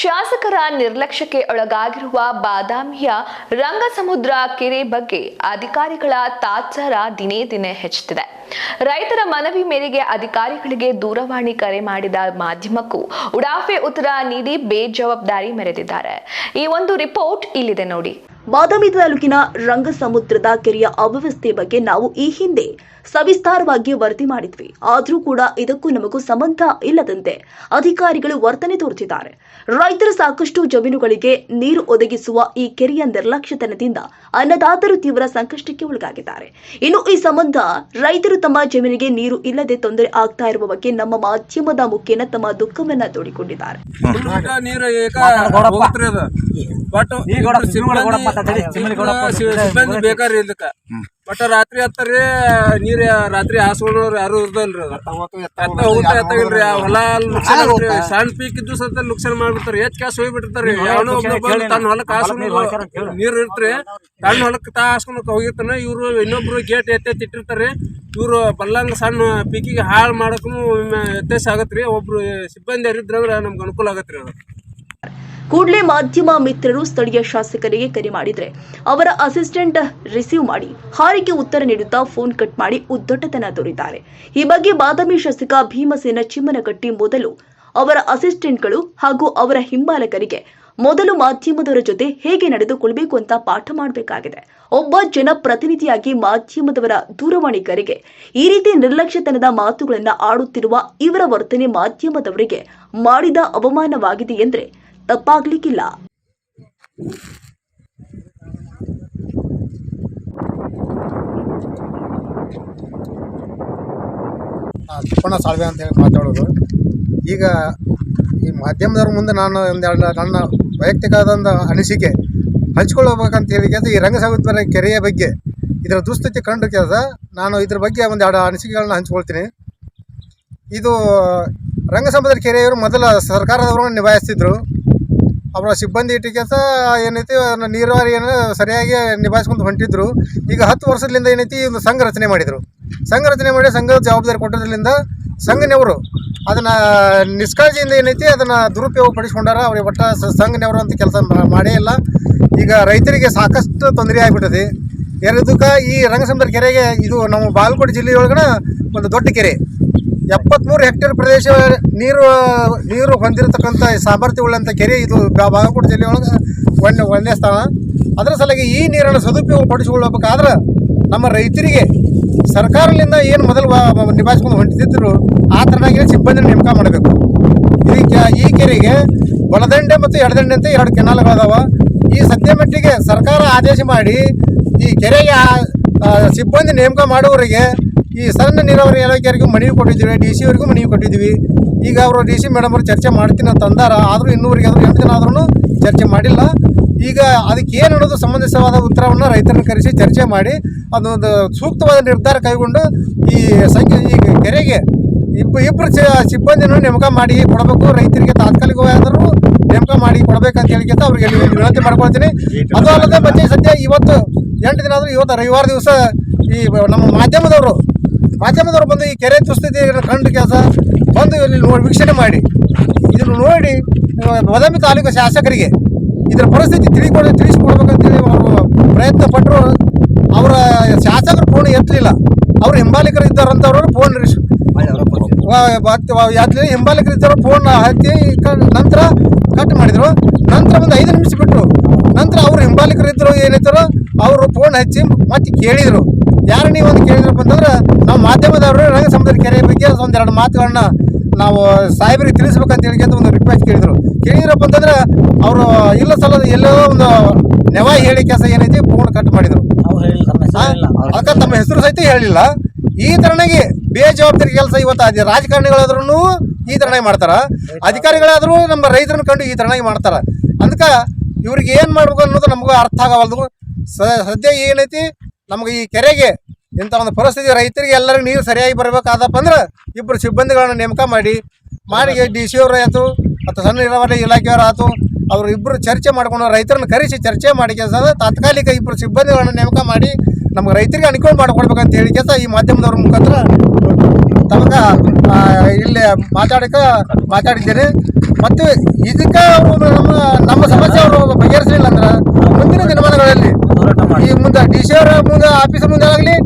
ಶಾಸಕರ ನಿರ್ಲಕ್ಷ್ಯಕ್ಕೆ ಒಳಗಾಗಿರುವ ಬಾದಾಮಿಯ ರಂಗಸಮುದ್ರ ಕೆರೆ ಬಗ್ಗೆ ಅಧಿಕಾರಿಗಳ ತಾತ್ಸಾರ ದಿನೇ ದಿನೇ ಹೆಚ್ಚುತ್ತಿದೆ. ರೈತರ ಮನವಿ ಮೇರೆಗೆ ಅಧಿಕಾರಿಗಳಿಗೆ ದೂರವಾಣಿ ಕರೆ ಮಾಡಿದ ಮಾಧ್ಯಮಕ್ಕೂ ಉಡಾಫೆ ಉತ್ತರ ನೀಡಿ ಬೇಜವಾಬ್ದಾರಿ ಮೆರೆದಿದ್ದಾರೆ. ಈ ಒಂದು ರಿಪೋರ್ಟ್ ಇಲ್ಲಿದೆ ನೋಡಿ. ಬಾದಾಮಿ ತಾಲೂಕಿನ ರಂಗಸಮುದ್ರದ ಕೆರೆಯ ಅವ್ಯವಸ್ಥೆ ಬಗ್ಗೆ ನಾವು ಈ ಹಿಂದೆ ಸವಿಸ್ತಾರವಾಗಿ ವರದಿ ಮಾಡಿದ್ವಿ. ಆದರೂ ಕೂಡ ಇದಕ್ಕೂ ನಮಗೂ ಸಂಬಂಧ ಇಲ್ಲದಂತೆ ಅಧಿಕಾರಿಗಳು ವರ್ತನೆ ತೋರುತ್ತಿದ್ದಾರೆ ರೈತರು ಸಾಕಷ್ಟು ಜಮೀನುಗಳಿಗೆ ನೀರು ಒದಗಿಸುವ ಈ ಕೆರೆಯ ನಿರ್ಲಕ್ಷ್ಯತನದಿಂದ ಅನ್ನದಾತರು ತೀವ್ರ ಸಂಕಷ್ಟಕ್ಕೆ ಒಳಗಾಗಿದ್ದಾರೆ. ಇನ್ನು ಈ ಸಂಬಂಧ ರೈತರು ತಮ್ಮ ಜಮೀನಿಗೆ ನೀರು ಇಲ್ಲದೆ ತೊಂದರೆ ಆಗ್ತಾ ಇರುವ ಬಗ್ಗೆ ನಮ್ಮ ಮಾಧ್ಯಮದ ಮುಖೇನ ತಮ್ಮ ದುಃಖವನ್ನ ತೋಡಿಕೊಂಡಿದ್ದಾರೆ. ಸಿಬ್ಬಂದಿ ಬೇಕಾರಿ ಇದಕ್ಕ ಬಟ್ ರಾತ್ರಿ ಹತ್ತರಿ ನೀರ್ ರಾತ್ರಿ ಹಾಸ್ಕೊಂಡ್ರಿ ಯಾರು ಇರ್ದಲ್ರಿ ಅದು. ಎತ್ತ ಎತ್ತಾಗಿಲ್ರಿ ಹೊಲ. ಸಣ್ಣ ಪೀಕ್ ಇದ್ದು ಸತ ನುಕ್ಸಾನ್ ಮಾಡ್ಬಿಡ್ತಾರ. ಎತ್ ಕ್ಯಾಸ್ ಹೋಗ್ಬಿಟ್ಟಿರ್ತಾರ. ಯಾವನೋ ಒಬ್ಬ ಬಂದು ತನ್ನ ಹೊಲಕ್ಕೆ ಹಾಸ್ಕೊಂಡು ನೀರ್ ಇರ್ತ್ರಿ. ತನ್ನ ಹೊಲಕ್ಕೆ ತಾ ಹಾಸ್ಕೊಂಡ್ ಹೋಗಿರ್ತಾನ. ಇವ್ರು ಇನ್ನೊಬ್ರು ಗೇಟ್ ಎತ್ತೆ ಇಟ್ಟಿರ್ತಾರಿ. ಇವ್ರು ಬಲ್ಲಂಗ ಸಣ್ಣ ಪೀಕಿಗೆ ಹಾಳು ಮಾಡಕ್ಕೂ ವ್ಯತ್ಯಾಸ ಆಗತ್ರಿ. ಒಬ್ರು ಸಿಬ್ಬಂದಿ ಯಾರಿದ್ರಂದ್ರ ನಮ್ಗೆ ಅನುಕೂಲ ಆಗತ್ರಿ ಅದು. ಕೂಡಲೇ ಮಾಧ್ಯಮ ಮಿತ್ರರು ಸ್ಥಳೀಯ ಶಾಸಕರಿಗೆ ಕರೆ ಮಾಡಿದ್ರೆ ಅವರ ಅಸಿಸ್ಟೆಂಟ್ ರಿಸೀವ್ ಮಾಡಿ ಹಾರಿಗೆ ಉತ್ತರ ನೀಡುತ್ತಾ ಫೋನ್ ಕಟ್ ಮಾಡಿ ಉದ್ದಟತನ ತೋರಿದ್ದಾರೆ. ಈ ಬಗ್ಗೆ ಬಾದಾಮಿ ಶಾಸಕ ಭೀಮಸೇನ ಚಿಮ್ಮನಕಟ್ಟಿ ಮೊದಲು ಅವರ ಅಸಿಸ್ಟೆಂಟ್ಗಳು ಹಾಗೂ ಅವರ ಹಿಂಬಾಲಕರಿಗೆ ಮೊದಲು ಮಾಧ್ಯಮದವರ ಜೊತೆ ಹೇಗೆ ನಡೆದುಕೊಳ್ಬೇಕು ಅಂತ ಪಾಠ ಮಾಡಬೇಕಾಗಿದೆ. ಒಬ್ಬ ಜನಪ್ರತಿನಿಧಿಯಾಗಿ ಮಾಧ್ಯಮದವರ ದೂರವಾಣಿ ಕರೆಗೆ ಈ ರೀತಿ ನಿರ್ಲಕ್ಷ್ಯತನದ ಮಾತುಗಳನ್ನು ಆಡುತ್ತಿರುವ ಇವರ ವರ್ತನೆ ಮಾಧ್ಯಮದವರಿಗೆ ಮಾಡಿದ ಅವಮಾನವಾಗಿದೆ ಎಂದ್ರೆ ತಪ್ಪಾಗ್ಲಿಕ್ಕಿಲ್ಲ. ತಿಪ್ಪಣ್ಣ ಸಾಳ್ವೆ ಅಂತ ಹೇಳಿ ಮಾತಾಡೋದು. ಈಗ ಈ ಮಾಧ್ಯಮದವ್ರ ಮುಂದೆ ನಾನು ಒಂದೆರಡು ನನ್ನ ವೈಯಕ್ತಿಕವಾದಂಥ ಅನಿಸಿಕೆ ಹಂಚ್ಕೊಳ್ಬೇಕಂತ ಹೇಳಿ ಕೆಲಸ ಈ ರಂಗಸಾಗುತ್ತಾರೆ ಕೆರೆಯ ಬಗ್ಗೆ. ಇದರ ದುಸ್ಥಿತಿ ಕಂಡು ಕೆಲಸ ನಾನು ಇದ್ರ ಬಗ್ಗೆ ಒಂದೆರಡು ಅನಿಸಿಕೆಗಳನ್ನ ಹಂಚ್ಕೊಳ್ತೀನಿ. ಇದು ರಂಗಸಮುದ್ರ ಕೆರೆಯವರು ಮೊದಲ ಸರ್ಕಾರದವರು ನಿಭಾಯಿಸ್ತಿದ್ರು. ಅವರ ಸಿಬ್ಬಂದಿ ಇಟ್ಟ ಕೆಲಸ ಏನೈತಿ ಅದನ್ನ ಏನು ಸರಿಯಾಗಿ ನಿಭಾಯಿಸ್ಕೊಂಡು ಹೊಂಟಿದ್ರು. ಈಗ ಹತ್ತು ವರ್ಷದಿಂದ ಏನೈತಿ ಒಂದು ಸಂಘ ರಚನೆ ಮಾಡಿದರು. ಸಂಘ ರಚನೆ ಮಾಡಿ ಸಂಘದ ಜವಾಬ್ದಾರಿ ಕೊಟ್ಟದ್ರಿಂದ ಸಂಘನವರು ಅದನ್ನು, ನಿಷ್ಕಾಳಜಿಯಿಂದ ಏನೈತಿ, ಅದನ್ನು ದುರುಪಯೋಗ ಪಡಿಸ್ಕೊಂಡಾರ ಅವ್ರಿಗೆ ಒಟ್ಟ ಸಂಘನೆಯವರು ಅಂತ ಕೆಲಸ ಮಾಡೇ ಇಲ್ಲ. ಈಗ ರೈತರಿಗೆ ಸಾಕಷ್ಟು ತೊಂದರೆ ಆಗಿಬಿಟ್ಟದೆ. ಎರಡಕ್ಕ ಈ ರಂಗಸಮುದ್ರ ಕೆರೆಗೆ ಇದು ನಮ್ಮ ಬಾಗಲಕೋಟೆ ಜಿಲ್ಲೆಯೊಳಗನ ಒಂದು ದೊಡ್ಡ ಕೆರೆ. ಎಪ್ಪತ್ಮೂರು ಹೆಕ್ಟೇರ್ ಪ್ರದೇಶ ನೀರು ನೀರು ಹೊಂದಿರತಕ್ಕಂಥ ಸಾಮರ್ಥ್ಯ ಉಳ್ಳಂಥ ಕೆರೆ ಇದು ಬಾಗಲಕೋಟೆ ಜಿಲ್ಲೆಯೊಳಗೆ ಒಂದೇ ಸ್ಥಳ. ಸ್ಥಾನ ಅದರ ಸಲುವಾಗಿ ಈ ನೀರನ್ನು ಸದುಪಯೋಗ ಪಡಿಸಿಕೊಳ್ಳಬೇಕಾದ್ರೆ ನಮ್ಮ ರೈತರಿಗೆ ಸರ್ಕಾರದಿಂದ ಏನು ಮೊದಲು ನಿಭಾಯಿಸ್ಕೊಂಡು ಹೊಂಟಿದ್ದರು ಆ ಥರನಾಗಿ ಸಿಬ್ಬಂದಿ ನೇಮಕ ಮಾಡಬೇಕು. ಈ ಕೆ- ಈ ಕೆರೆಗೆ ಒಳದಂಡೆ ಮತ್ತು ಎಡದಂಡೆ ಅಂತ ಎರಡು ಕೆನಾಲ್ಗಳದಾವ. ಈ ಸದ್ಯ ಮಟ್ಟಿಗೆ ಸರ್ಕಾರ ಆದೇಶ ಮಾಡಿ ಈ ಕೆರೆಗೆ ಸಿಬ್ಬಂದಿ ನೇಮಕ ಮಾಡುವವರಿಗೆ ಈ ಸಣ್ಣ ನೀರಾವರಿ ಇಲಾಖೆಯವರಿಗೂ ಮನವಿ ಕೊಟ್ಟಿದ್ದೀವಿ, ಡಿ ಸಿ ಅವರಿಗೂ ಮನವಿ ಕೊಟ್ಟಿದ್ದೀವಿ. ಈಗ ಅವರು ಡಿ ಸಿ ಮೇಡಮ್ ಅವರು ಚರ್ಚೆ ಮಾಡ್ತೀನಿ ಅಂತ ಅಂದಾರ, ಆದರೂ ಇನ್ನೂವರೆಗೆ ಆದರೂ ಎಂಟು ದಿನ ಆದ್ರೂ ಚರ್ಚೆ ಮಾಡಿಲ್ಲ. ಈಗ ಅದಕ್ಕೆ ಏನು ಅನ್ನೋದು ಸಂಬಂಧಿಸವಾದ ಉತ್ತರವನ್ನು ರೈತರನ್ನು ಕರೆಸಿ ಚರ್ಚೆ ಮಾಡಿ, ಅದೊಂದು ಸೂಕ್ತವಾದ ನಿರ್ಧಾರ ಕೈಗೊಂಡು ಈ ಸಂಖ್ಯೆ ಈ ಕೆರೆಗೆ ಇಬ್ಬರು ಇಬ್ಬರು ಸಿಬ್ಬಂದಿಯನ್ನು ನೇಮಕ ಮಾಡಿ ಕೊಡಬೇಕು, ರೈತರಿಗೆ ತಾತ್ಕಾಲಿಕವಾದರೂ ನೇಮಕ ಮಾಡಿ ಕೊಡಬೇಕಂತ ಹೇಳಿ ಅಂತ ಅವ್ರಿಗೆ ವಿನಂತಿ ಮಾಡ್ಕೊಳ್ತೀನಿ. ಅದು ಅಲ್ಲದೆ ಮತ್ತೆ ಸದ್ಯ ಇವತ್ತು ಎಂಟು ದಿನ ಆದರೂ, ಇವತ್ತು ರವಿವಾರ ದಿವಸ ಈ ನಮ್ಮ ಮಾಧ್ಯಮದವರು ಮಾಧ್ಯಮದವರು ಬಂದು ಈ ಕೆರೆ ದುಸ್ಥಿತಿ ಕಂಡು ಕೆಲಸ. ಬಂದು ಇಲ್ಲಿ ನೋಡಿ, ವೀಕ್ಷಣೆ ಮಾಡಿ. ಇದನ್ನು ನೋಡಿ ಬದಾಮಿ ತಾಲೂಕು ಶಾಸಕರಿಗೆ ಇದರ ಪರಿಸ್ಥಿತಿ ತಿಳಿಕೊಡ, ತಿಳಿಸಿಕೊಡ್ಬೇಕಂತೇಳಿ ಅವರು ಪ್ರಯತ್ನ ಪಟ್ಟರು ಅವರ ಶಾಸಕರು ಫೋನ್ ಎತ್ತಲಿಲ್ಲ. ಅವರು ಹಿಂಬಾಲಿಕರು ಇದ್ದಾರಂಥವ್ರು ಫೋನ್ ಯಾತ್ರೆ, ಹಿಂಬಾಲಿಕರು ಇದ್ದವರು ಫೋನ್ ಹತ್ತಿ ನಂತರ ಕಟ್ ಮಾಡಿದರು. ನಂತರ ಒಂದು ಐದು ನಿಮಿಷ ಬಿಟ್ಟರು ನಂತರ ಅವರು ಹಿಂಬಾಲಿಕರು ಇದ್ದರು ಏನಿದ್ರು ಅವರು ಫೋನ್ ಹಚ್ಚಿ ಮತ್ತೆ ಕೇಳಿದ್ರು. ಯಾರು ನೀವು ಒಂದು ಕೇಳಿದ್ರಪ್ಪ ಅಂತಂದ್ರೆ ನಾವು ಮಾಧ್ಯಮದವರು ರಂಗ ಸಮುದ್ರ ಕೆರೆ ಬಗ್ಗೆ ಒಂದೆರಡು ಮಾತುಗಳನ್ನ ನಾವು ಸಾಹೇಬರಿಗೆ ತಿಳಿಸ್ಬೇಕಂತ ಹೇಳಿ ಅಂತ ಒಂದು ರಿಕ್ವೆಸ್ಟ್ ಕೇಳಿದ್ರು. ಕೇಳಿದ್ರಪ್ಪ ಅಂತಂದ್ರೆ ಅವರು ಇಲ್ಲ ಸಲ ಎಲ್ಲೋ ಒಂದು ನೆವ ಹೇಳಿ ಕೆಲಸ ಏನೈತಿ ಫೋನ್ ಕಟ್ ಮಾಡಿದ್ರು. ಅದಕ್ಕೆ ತಮ್ಮ ಹೆಸರು ಸಹಿತ ಹೇಳಿಲ್ಲ. ಈ ತರನಾಗಿ ಬೇಜವಾಬ್ದಾರಿ ಕೆಲಸ ಇವತ್ತು ಅದೇ ರಾಜಕಾರಣಿಗಳಾದ್ರೂ ಈ ತರನಾಗಿ ಮಾಡ್ತಾರೆ. ಅಧಿಕಾರಿಗಳಾದರೂ ನಮ್ಮ ರೈತರನ್ನ ಕಂಡು ಈ ತರನಾಗಿ ಮಾಡ್ತಾರೆ. ಅದಕ್ಕೆ ಇವ್ರಿಗೆ ಏನು ಮಾಡ್ಬೇಕು ಅನ್ನೋದು ನಮಗೂ ಅರ್ಥ ಆಗವಲ್ದು. ಸ ಸದ್ಯ ಏನೈತಿ ನಮ್ಗೆ ಈ ಕೆರೆಗೆ ಇಂಥ ಒಂದು ಪರಿಸ್ಥಿತಿ ರೈತರಿಗೆ ಎಲ್ಲರಿಗೂ ನೀರು ಸರಿಯಾಗಿ ಬರಬೇಕಾದಪ್ಪ ಅಂದ್ರೆ ಇಬ್ಬರು ಸಿಬ್ಬಂದಿಗಳನ್ನು ನೇಮಕ ಮಾಡಿ ಮಾಡಿ ಡಿ ಸಿ ಅವರು ಆಯಿತು, ಮತ್ತು ಸಣ್ಣ ನೀರಾವರಿ ಇಲಾಖೆಯವ್ರು ಆಯಿತು, ಅವರು ಇಬ್ಬರು ಚರ್ಚೆ ಮಾಡಿಕೊಂಡು ರೈತರನ್ನ ಕರೆಸಿ ಚರ್ಚೆ ಮಾಡಿ ಕೆಲಸ ತಾತ್ಕಾಲಿಕ ಇಬ್ಬರು ಸಿಬ್ಬಂದಿಗಳನ್ನು ನೇಮಕ ಮಾಡಿ ನಮ್ಗೆ ರೈತರಿಗೆ ಅನುಕೂಲ ಮಾಡ್ಕೊಡ್ಬೇಕಂತ ಹೇಳಿ ಕೆಲಸ ಈ ಮಾಧ್ಯಮದವ್ರ ಮುಖಾಂತರ ತನಕ ಇಲ್ಲಿ ಮಾತಾಡಕ ಮಾತಾಡಿದ್ದೇನೆ. ಮತ್ತು ಇದಕ್ಕೆ ಅವರು ನಮ್ಮ ನಮ್ಮ ಸಮಸ್ಯೆ ಅವರು ಬಗೆಹರಿಸಲಿಲ್ಲ ಅಂದ್ರೆ ಮುಂದಿನ ದಿನಮಾನಗಳಲ್ಲಿ ಈ ಮುಂದೆ ಡಿ ಸಿ ಮುಂದೆ ಆಫೀಸ್ ಮುಂದೆ ಆಗಲಿ